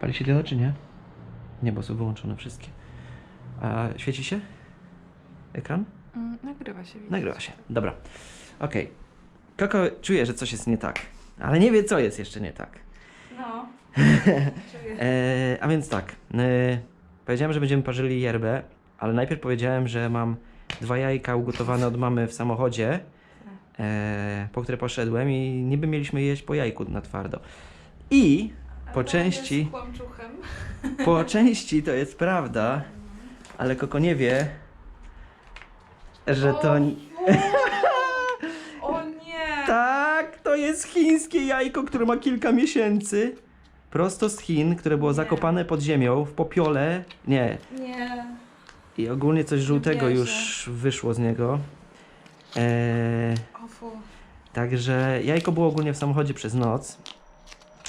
Pali się diode, czy nie? Nie, bo są wyłączone wszystkie. A świeci się? Ekran? Mm, nagrywa się, widać. Nagrywa się. Dobra. Okej. Koko czuje, że coś jest nie tak. Ale nie wie, co jest jeszcze nie tak. No. E, a więc tak. E, powiedziałem, że będziemy parzyli yerbę, ale najpierw powiedziałem, że mam dwa jajka ugotowane od mamy w samochodzie, e, po które poszedłem i niby mieliśmy jeść po jajku na twardo. I po części- po części to jest prawda, ale Koko nie wie, że to... O, nie! Tak, to jest chińskie jajko, które ma kilka miesięcy. Prosto z Chin, które było zakopane pod ziemią w popiole. Nie, Nie. i ogólnie coś żółtego wierzę. już wyszło z niego. Eee, O fu. także jajko było ogólnie w samochodzie przez noc.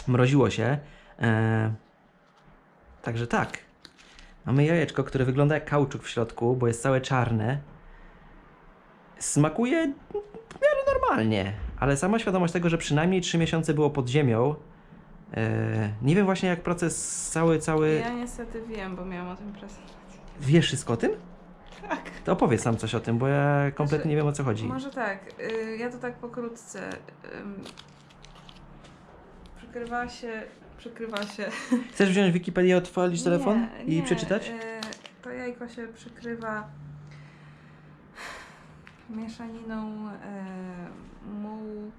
Mroziło się. Eee, także tak. Mamy jajeczko, które wygląda jak kauczuk w środku, bo jest całe czarne. Smakuje w miarę normalnie, ale sama świadomość tego, że przynajmniej 3 miesiące było pod ziemią. eee, nie wiem właśnie jak proces cały, cały... Ja niestety wiem, bo miałam o tym prezentację. Wiesz wszystko o tym? Tak. To opowiedz nam coś o tym, bo ja kompletnie Znaczy, nie wiem o co chodzi. Może tak, y, ja to tak pokrótce. ym, Przykrywa się, przykrywa się. Chcesz wziąć Wikipedię, odpalić telefon Nie, i nie, przeczytać? y, To jajko się przykrywa mieszaniną y, mułu,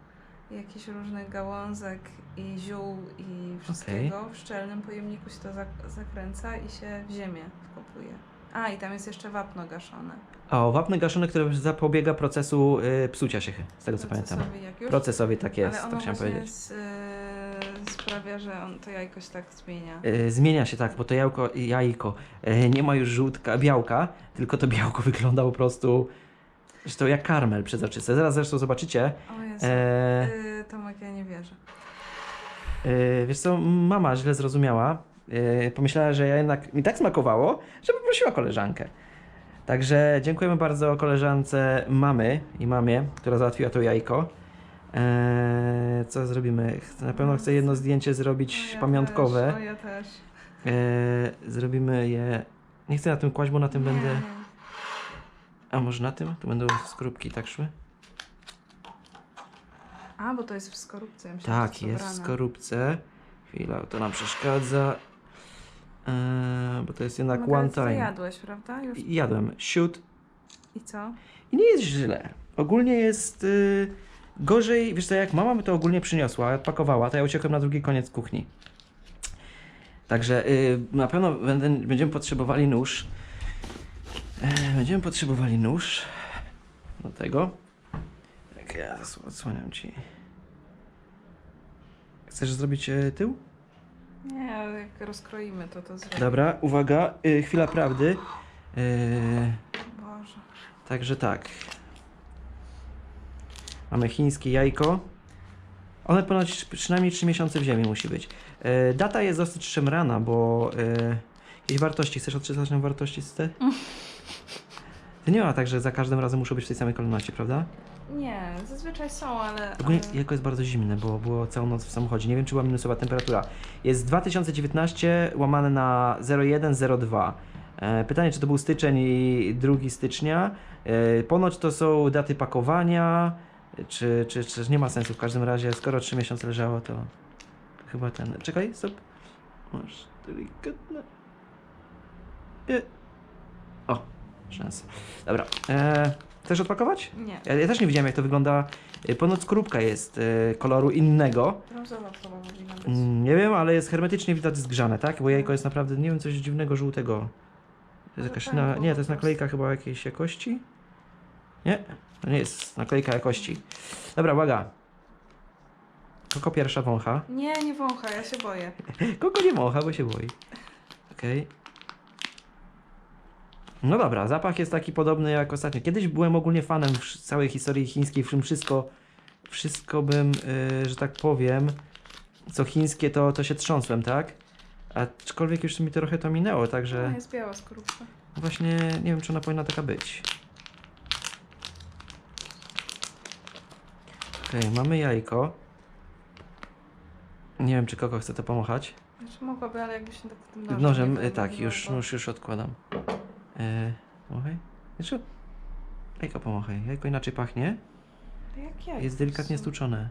jakichś różnych gałązek i ziół i wszystkiego. W szczelnym pojemniku się to zak- zakręca i się w ziemię wkopuje. A, i tam jest jeszcze wapno gaszone. O, wapny gaszony, który zapobiega procesu y, psucia się, z tego co pamiętam. Procesowy jak już. Procesowy, tak jest, Ale to ono chciałem właśnie powiedzieć. y, sprawia, że on to jajko się tak zmienia. Y, zmienia się tak, bo to jajko, jajko y, nie ma już żółtka, białka, tylko to białko wygląda po prostu zresztą jak karmel przezroczysty. Zaraz zresztą zobaczycie. O Jezu. E, Y, Tomek, ja nie wierzę. y, wiesz co, mama źle zrozumiała. Y, pomyślała, że ja jednak mi tak smakowało, że poprosiła koleżankę. Także dziękujemy bardzo koleżance mamy i mamie, która załatwiła to jajko. Eee, co zrobimy? Na pewno chcę jedno zdjęcie zrobić ja pamiątkowe. Też, ja też. Eee, zrobimy je. Nie chcę na tym kłaść, bo na tym Nie. będę. A może na tym? Tu będą skorupki tak szły? A, bo to jest w skorupce. Ja myślałam, Tak, jest w skorupce. Chwila, to nam przeszkadza. Eee, bo to jest jednak Tomek, ale one time. jadłeś, prawda? Już. Jadłem. Shoot. I co? I nie jest źle. Ogólnie jest y, gorzej, wiesz co, jak mama mi to ogólnie przyniosła, odpakowała, to ja uciekłem na drugi koniec kuchni. Także y, na pewno będę, będziemy potrzebowali nóż. E, będziemy potrzebowali nóż do tego. Tak, ja odsłaniam ci. Chcesz zrobić e, tył? Nie, ale jak rozkroimy to, to zrobimy. Dobra, uwaga, y, chwila prawdy. Y, Boże. Także tak. Mamy chińskie jajko. One ponoć przynajmniej 3 miesiące w ziemi musi być. E, data jest dosyć szemrana, bo e, jakieś wartości. Chcesz odczytać nam wartości z te? To nie ma tak, że za każdym razem muszą być w tej samej kolejności, prawda? Nie, zazwyczaj są, ale... Ogólnie ale... jajko jest bardzo zimne, bo było całą noc w samochodzie. Nie wiem, czy była minusowa temperatura. Jest 2019 łamane na 0102. E, pytanie, czy to był styczeń i 2 stycznia. E, ponoć to są daty pakowania, czy, czy, czy nie ma sensu. W każdym razie, skoro 3 miesiące leżało, to chyba ten. Czekaj, stop. Masz delikatne. Nie. O, szansa. Dobra. E, chcesz odpakować? Nie. Ja, ja też nie widziałem jak to wygląda. Y, Ponoć skorupka jest y, koloru innego. Chyba powinna być. Mm, nie wiem, ale jest hermetycznie widać zgrzane, tak? Bo jajko jest naprawdę, nie wiem, coś dziwnego żółtego. To jest Może jakaś tak na, nie, to jest naklejka chyba jakiejś jakości. Nie, to nie jest naklejka jakości. Dobra, uwaga. Koko pierwsza wącha. Nie, nie wącha, ja się boję. Koko nie wącha, bo się boi. Okej. No dobra, zapach jest taki podobny jak ostatnio. Kiedyś byłem ogólnie fanem całej historii chińskiej, w czym wszystko, wszystko bym, yy, że tak powiem, co chińskie, to, to się trząsłem, tak? Aczkolwiek już mi trochę to minęło, także No, jest biała skorupka. właśnie nie wiem, czy ona powinna taka być. Okej, mamy jajko. Nie wiem, czy kogo chce to pomachać. Znaczy mogłaby, ale jakby się tak tym nożem, Nożem, y, tak, już, już, już odkładam. E, pomachaj. Znaczy, jajko pomachaj. Jajko inaczej pachnie. Jak ja? Jest delikatnie stłuczone.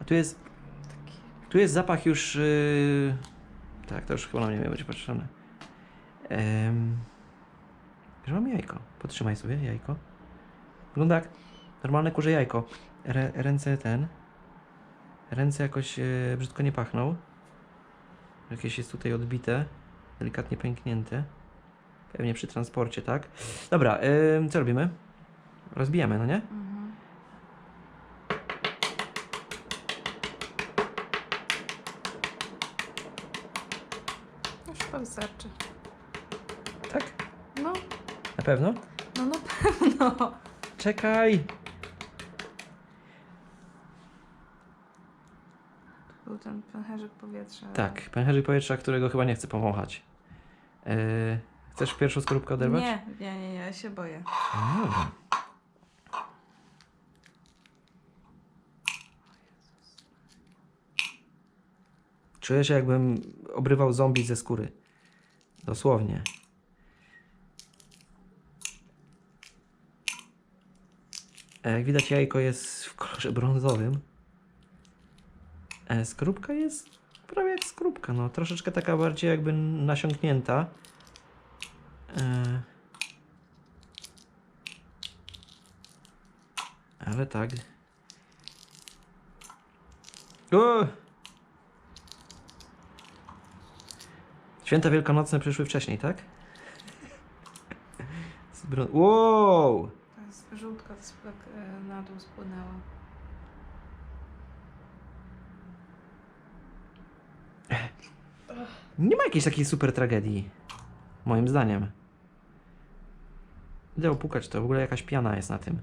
A tu jest, Taki... tu jest zapach już... Yy... Tak, to już chyba na mnie być patrzone. Ehm... Że mam jajko. Podtrzymaj sobie jajko. Wygląda jak normalne kurze jajko. Re, ręce ten... Ręce jakoś e, brzydko nie pachną. Jakieś jest tutaj odbite. Delikatnie pęknięte. Pewnie przy transporcie, tak? Dobra, ym, co robimy? Rozbijamy, no nie? Mhm. Już chyba wystarczy. Tak? No, Na pewno? no na pewno. Czekaj! Był ten pęcherzyk powietrza. Tak, pęcherzyk powietrza, którego chyba nie chcę pomachać. Yy, chcesz pierwszą skorupkę oderwać? Nie, nie, nie, nie, ja się boję. No dobra. Czuję się jakbym obrywał zombie ze skóry. Dosłownie. E, Jak widać jajko jest w kolorze brązowym. E, Skorupka jest prawie jak skorupka, no troszeczkę taka bardziej jakby nasiąknięta. E, Ale tak. O! Święta wielkanocne przyszły wcześniej, tak? Wow! To jest żółtka, tak e, na dół spłynęła. Nie ma jakiejś takiej super tragedii. Moim zdaniem. Idę opukać to, w ogóle jakaś piana jest na tym.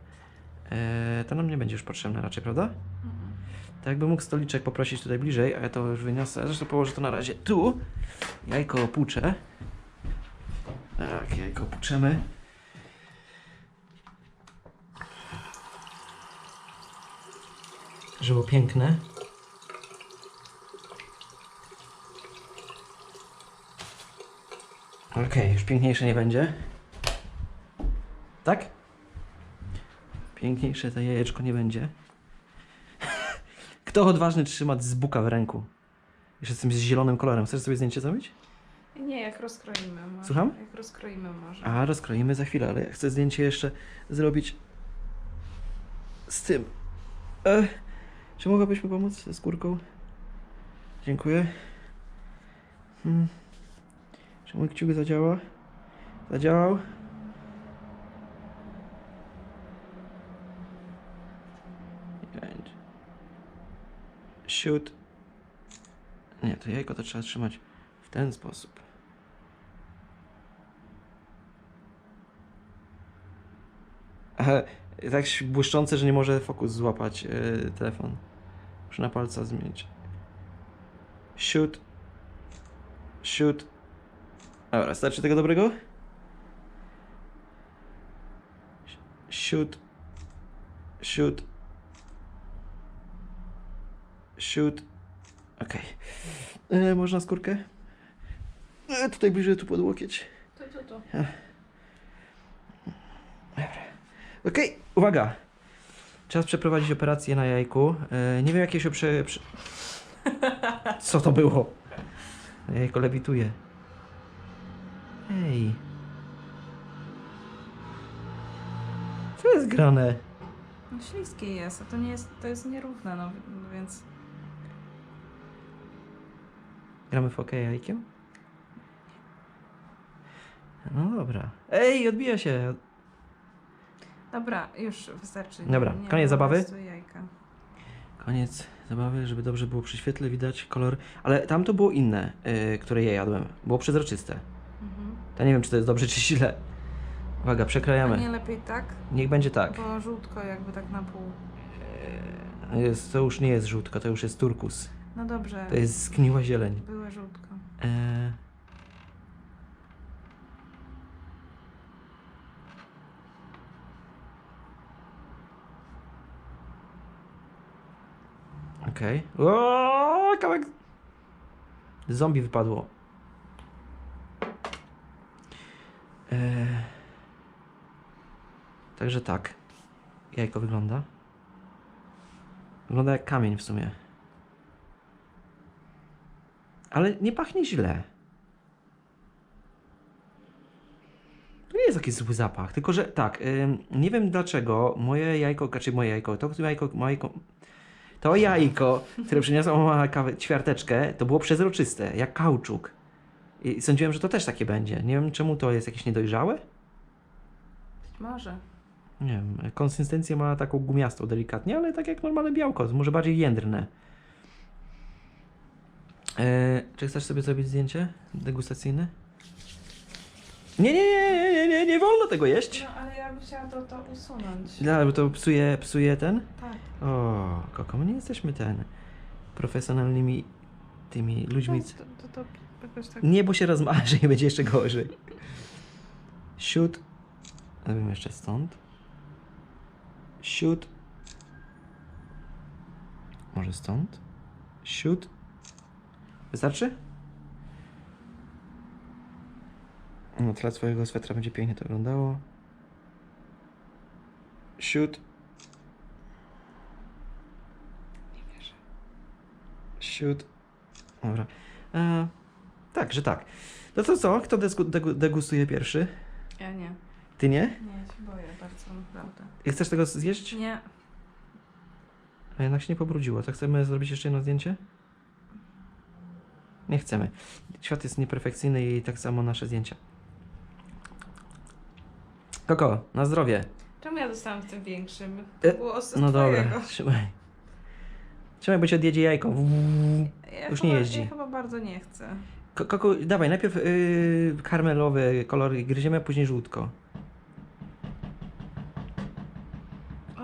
Eee, to nam nie będzie już potrzebne raczej, prawda? Mhm. Tak jakby mógł stoliczek poprosić tutaj bliżej, a ja to już wyniosę. Zresztą położę to na razie tu. Jajko opłuczę. Tak, jajko opłuczemy. Żeby było piękne. Okej, już piękniejsze nie będzie. Tak? Piękniejsze to jajeczko nie będzie. Kto odważny trzymać z buka w ręku? Jeszcze z tym zielonym kolorem. Chcesz sobie zdjęcie zrobić? Nie, jak rozkroimy może. Słucham? Jak rozkroimy może. A, rozkroimy za chwilę, ale ja chcę zdjęcie jeszcze zrobić z tym. E, czy mogłabyś mi pomóc ze skórką? Dziękuję. Hmm. Czy mój kciuk zadziała? Zadziałał? And shoot. Nie, to jajko to trzeba trzymać w ten sposób. Aha, tak błyszczące, że nie może fokus złapać yy, telefon. Muszę na palca zmienić. Shoot. Shoot. Dobra, starczy tego dobrego? Shoot. Shoot. Shoot. Okej. Okay. Można skórkę? E, tutaj bliżej, tu pod łokieć. To, to, to. Okej, uwaga. Czas przeprowadzić operację na jajku. E, nie wiem, jakie się prze, prze... Co to było? Jajko lewituje. Ej. Co jest grane? No śliskie jest, a to nie jest, to jest nierówne, no więc... Gramy w hokeja jajkiem? No dobra. Ej, odbija się. Dobra, już wystarczy. Dobra, nie, koniec po zabawy? prostu Jajka. Koniec zabawy, żeby dobrze było przy świetle widać kolor. Ale tam to było inne, y, które ja jadłem. Było przezroczyste. To nie wiem, czy to jest dobrze, czy źle. Uwaga, A przekrajamy. nie lepiej tak? Niech będzie tak. Bo żółtko jakby tak na pół. Jest, to już nie jest żółtko, to już jest turkus. No dobrze, To jest zgniła zieleń. były żółtko. E... Okej. Okay. kawałek... Zombie wypadło. Eee... Także tak. Jajko wygląda. Wygląda jak kamień w sumie. Ale nie pachnie źle. To nie jest jakiś zły zapach, tylko że tak, nie wiem dlaczego moje jajko, znaczy moje jajko, to jajko, jajko, to jajko, które przyniosła mama kawę, ćwiarteczkę, to było przezroczyste, jak kauczuk. I sądziłem, że to też takie będzie. Nie wiem czemu to jest jakieś niedojrzałe. Być może. Nie wiem, konsystencję ma taką gumiastą delikatnie, ale tak jak normalne białko, może bardziej jędrne. Eee, czy chcesz sobie zrobić zdjęcie degustacyjne? Nie, nie, nie, nie, nie, nie, nie wolno tego jeść. No ale ja bym chciała to, to usunąć. Dla, bo to psuje, psuje ten? Tak. O, Koko, my nie jesteśmy ten profesjonalnymi tymi ludźmi. To, to, to, to jakoś tak... Nie, bo się rozmarzy i będzie jeszcze gorzej. Shoot. Robimy jeszcze stąd. Shoot. Może stąd. Shoot. Wystarczy? No, teraz swojego swetra będzie pięknie to wyglądało. Shoot. Nie wierzę. Shoot. Dobra. E, tak, że tak. No to co? Kto degu, degustuje pierwszy? Ja nie. Ty nie? Nie, ja się boję bardzo, naprawdę. I chcesz tego zjeść? Nie. A jednak się nie pobrudziło. To chcemy zrobić jeszcze jedno zdjęcie? Nie chcemy. Świat jest nieperfekcyjny i tak samo nasze zdjęcia. Koko, na zdrowie. Czemu ja dostałam w tym większym? E, To było od No dobra, trzymaj. Trzymaj, bo ci odjedzie jajko. Ja Już chyba, nie jeździ. Ja chyba bardzo nie chcę. Ko- Koko, dawaj, najpierw yy, karmelowy kolor gryziemy, a później żółtko. O,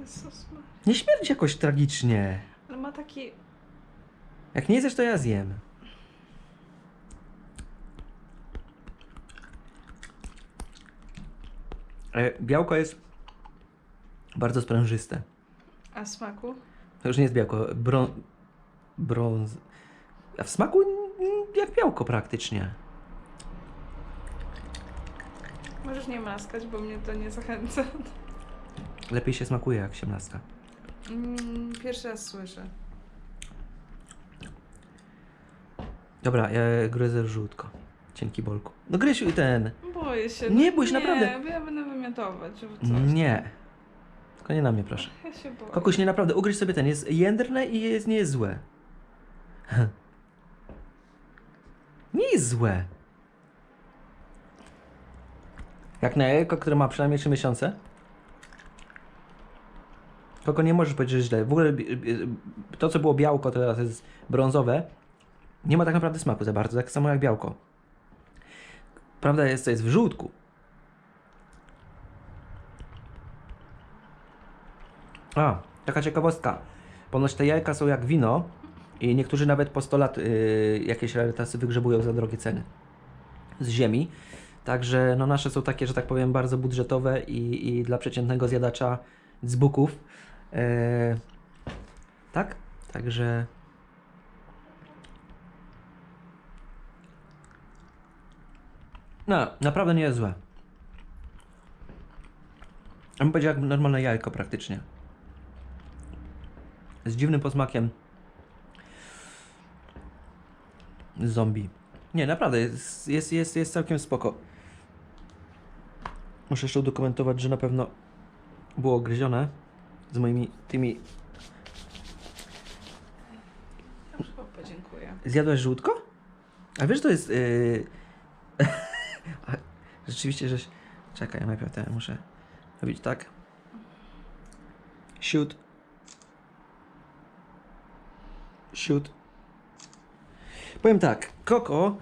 Jezus Maria. Nie śmierdzi jakoś tragicznie. Ale ma taki... Jak nie zjesz, to ja zjem. E, Białko jest bardzo sprężyste. A smaku? To już nie jest białko, bron... brąz. A w smaku jak białko praktycznie. Możesz nie maskać, bo mnie to nie zachęca. Lepiej się smakuje jak się mlaska. Mm, pierwszy raz słyszę. Dobra, ja gryzę żółtko. Cienki bolku. No Grysiu i ten. Boję się. Nie no bój się, naprawdę. Nie, bo ja będę wymiotować coś. Nie. Tylko nie na mnie, proszę. Ja się boję. Kokuś, nie naprawdę, ugryź sobie ten. Jest jędrne i jest, nie jest złe. Jest złe. Jak na jajko, które ma przynajmniej 3 miesiące. Koko, nie możesz powiedzieć, że źle. W ogóle bi- bi- to, co było białko, to teraz jest brązowe. Nie ma tak naprawdę smaku za bardzo, tak samo jak białko. Prawda jest, to jest w żółtku. A, taka ciekawostka. Ponoć te jajka są jak wino i niektórzy nawet po 100 lat yy, jakieś rarytasy wygrzebują za drogie ceny z ziemi. Także no nasze są takie, że tak powiem, bardzo budżetowe i, i dla przeciętnego zjadacza dzbuków. Yy, tak? Także... No, naprawdę nie jest złe. Ja bym powiedział jak normalne jajko praktycznie. Z dziwnym posmakiem zombie. Nie, naprawdę, jest, jest, jest, jest całkiem spoko. Muszę jeszcze udokumentować, że na pewno było gryzione z moimi tymi... Już podziękuję. Zjadłeś żółtko? A wiesz, to jest... Yy... Rzeczywiście, żeś... Czekaj, ja najpierw te muszę robić tak. Shoot. Shoot. Powiem tak, Koko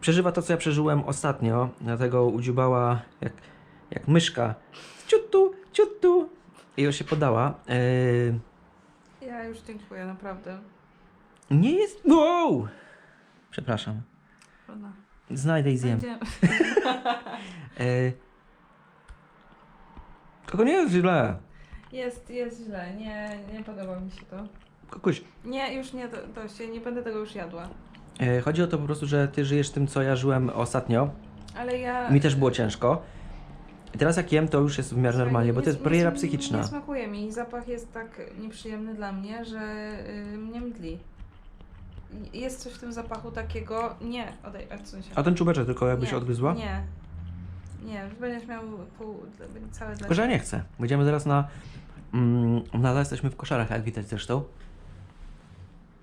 przeżywa to, co ja przeżyłem ostatnio, dlatego udziubała jak, jak myszka. Ciutu, ciutu. I już się podała. Yy, Ja już dziękuję, naprawdę. nie jest... Wow! Przepraszam. Trudno. Znajdę i zjem. Będzie- Yy, Koko nie jest źle. Jest, jest źle. Nie, nie podoba mi się to. Kokuś, Nie, już nie, do- dość, ja nie będę tego już jadła. E, chodzi o to po prostu, że ty żyjesz tym, co ja żyłem ostatnio. Ale ja... Mi też było ciężko. I teraz jak jem, to już jest w miarę normalnie, bo to jest bariera psychiczna. Nie smakuje mi i zapach jest tak nieprzyjemny dla mnie, że y, mnie mdli. Jest coś w tym zapachu takiego... Nie, odej, odsuń się. A ten czubeczek tylko jakbyś nie, odgryzła? Nie. Nie, będziesz miał pół, całe dla Tylko, że ja nie chcę. Będziemy zaraz na... Mm, nadal jesteśmy w koszarach, jak widać zresztą.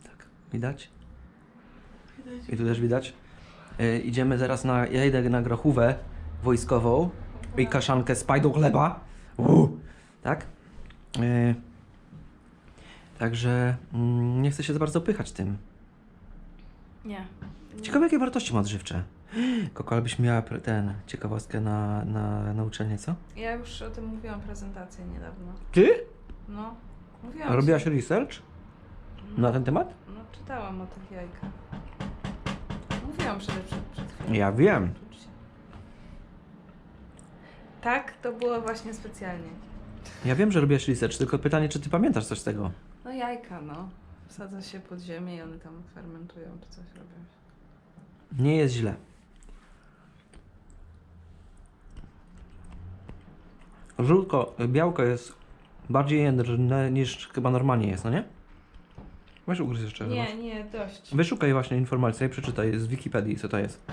Tak, widać? I tu też widać. E, idziemy zaraz na... Ja idę na grochówę wojskową i kaszankę z pajdą chleba. Uuu, tak? E, także mm, nie chcę się za bardzo pychać tym. Nie. Ciekawe, jakie wartości ma odżywcze. Koko, ale byś miała pre- ten, ciekawostkę na, na, na uczelnię, co? Ja już o tym mówiłam prezentację niedawno. Ty? No. Mówiłam Robiłaś ci. research na ten temat? No, czytałam o tych jajkach. Mówiłam przed, przed, przed chwilą. Ja wiem. Tak, to było właśnie specjalnie. Ja wiem, że robiłaś research, tylko pytanie, czy ty pamiętasz coś z tego? No jajka, no. Wsadza się pod ziemię i one tam fermentują czy coś robią. Nie jest źle. Żółtko, białko jest bardziej jędrne niż chyba normalnie jest, no nie? Weź ugryź jeszcze. zobacz. Nie, nie, dość. Wyszukaj właśnie informację i przeczytaj z Wikipedii, co to jest.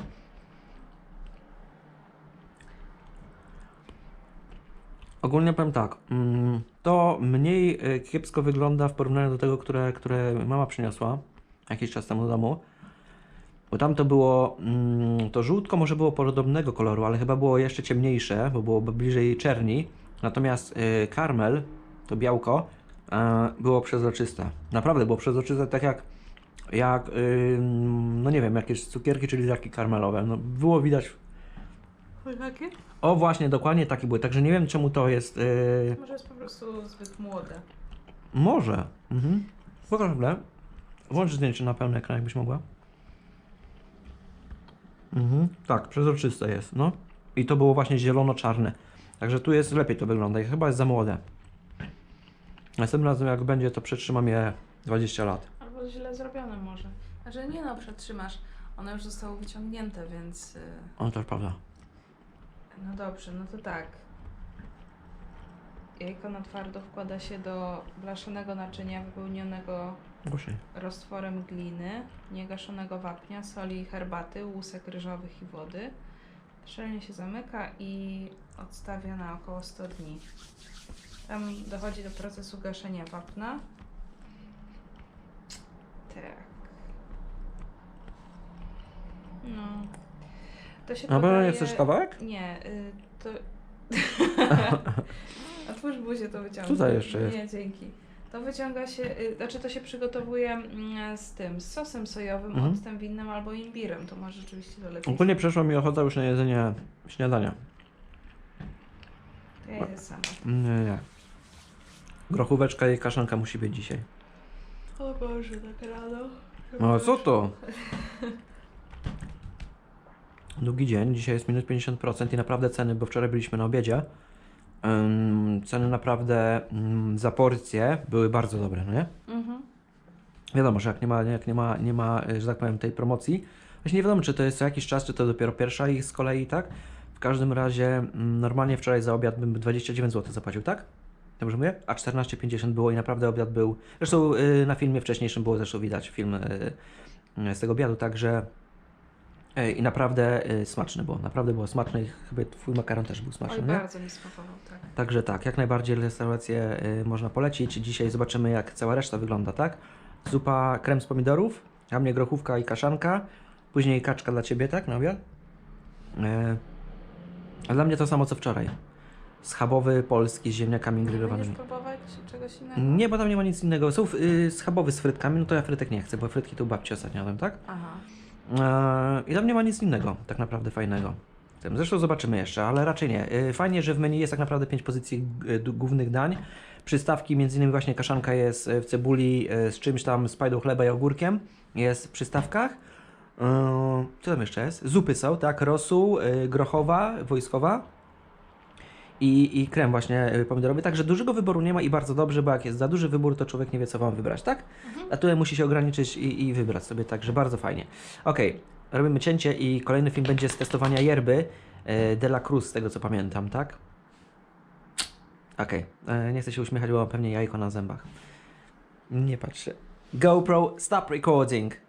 Ogólnie powiem tak, mm, to mniej y, kiepsko wygląda w porównaniu do tego, które, które mama przyniosła jakiś czas temu do domu. Bo tam to było, mm, to żółtko może było podobnego koloru, ale chyba było jeszcze ciemniejsze, bo było bliżej czerni. Natomiast y, karmel, to białko, e, było przezroczyste. Naprawdę było przezroczyste, tak jak jak, no nie wiem, jakieś cukierki, czyli laki karmelowe. No, było widać. Jakie? O, właśnie, dokładnie takie były. Także nie wiem, czemu to jest. Yy... Może jest po prostu zbyt młode. Może. Mhm. Pokaż chwilę. Włącz zdjęcie na pełny ekran, jakbyś mogła. Mhm. Tak, przezroczyste jest, no. I to było właśnie zielono-czarne. Także tu jest lepiej to wygląda i chyba jest za młode. Następnym razem, jak będzie, to przetrzymam je 20 lat. Albo źle zrobione może. Znaczy nie no, przetrzymasz. One już zostały wyciągnięte, więc... y, O, to prawda. No dobrze, no to tak. Jajko na twardo wkłada się do blaszanego naczynia wypełnionego Głośniej. roztworem gliny, niegaszonego wapnia, soli i herbaty, łusek ryżowych i wody. Szczelnie się zamyka i odstawia na około 100 dni. Tam dochodzi do procesu gaszenia wapna. Tak. No. To się nie podaje- chcesz kawałek? Nie, y, to... Otwórz buzię, to wyciągnę. Tutaj jeszcze jest. Nie, dzięki. To wyciąga się, y, znaczy to się przygotowuje mm, z tym, z sosem sojowym, Mhm. octem winnym albo imbirem. To masz rzeczywiście to lepiej. Ogólnie przeszła mi ochota już na jedzenie śniadania. To ja idę sama. Nie, nie. Grochóweczka i kaszanka musi być dzisiaj. O Boże, tak rano. No co to? Długi dzień, dzisiaj jest minus 50% i naprawdę ceny, bo wczoraj byliśmy na obiedzie, ym, ceny naprawdę ym, za porcje były bardzo dobre, no nie? Mhm. Wiadomo, że jak nie ma, jak nie ma, nie ma, y, że tak powiem, tej promocji, właśnie nie wiadomo, czy to jest co jakiś czas, czy to dopiero pierwsza ich z kolei, tak? W każdym razie mm, normalnie wczoraj za obiad bym 29 zł zapłacił, tak? Dobrze mówię? A 14,50 było i naprawdę obiad był. Zresztą y, na filmie wcześniejszym było zresztą widać film y, y, z tego obiadu, także i naprawdę smaczny było. Naprawdę było smaczny i chyba twój makaron też był Oj, smaczny, nie? bardzo mi smakował, tak. Także tak, jak najbardziej restaurację można polecić. Dzisiaj zobaczymy, jak cała reszta wygląda, tak? Zupa, krem z pomidorów, a mnie grochówka i kaszanka, później kaczka dla Ciebie, tak, na obiad? A dla mnie to samo, co wczoraj. Schabowy polski z ziemniakami grillowanymi. Będziesz próbować czegoś innego? Nie, bo tam nie ma nic innego. Są y, schabowy z frytkami, no to ja frytek nie chcę, bo frytki to babci ostatnio jadłem, tak? Aha. Eee, I tam nie ma nic innego, tak naprawdę fajnego. Zresztą zobaczymy jeszcze, ale raczej nie. Eee, Fajnie, że w menu jest tak naprawdę pięć pozycji głównych dań. Przystawki, między innymi właśnie kaszanka jest e, w cebuli e, z czymś tam, z pajdą chleba i ogórkiem. Jest w przystawkach. Eee, Co tam jeszcze jest? Zupy są, tak? Rosół, e, grochowa, wojskowa. I, i krem właśnie y, pomidorowy. Także dużego wyboru nie ma i bardzo dobrze, bo jak jest za duży wybór, to człowiek nie wie, co wam wybrać, tak? A tutaj musi się ograniczyć i, i wybrać sobie, także bardzo fajnie. Okej, robimy cięcie i kolejny film będzie z testowania yerby y, de la Cruz, z tego co pamiętam, tak? Okej, e, nie chcę się uśmiechać, bo mam pewnie jajko na zębach. Nie patrzę. GoPro, stop recording.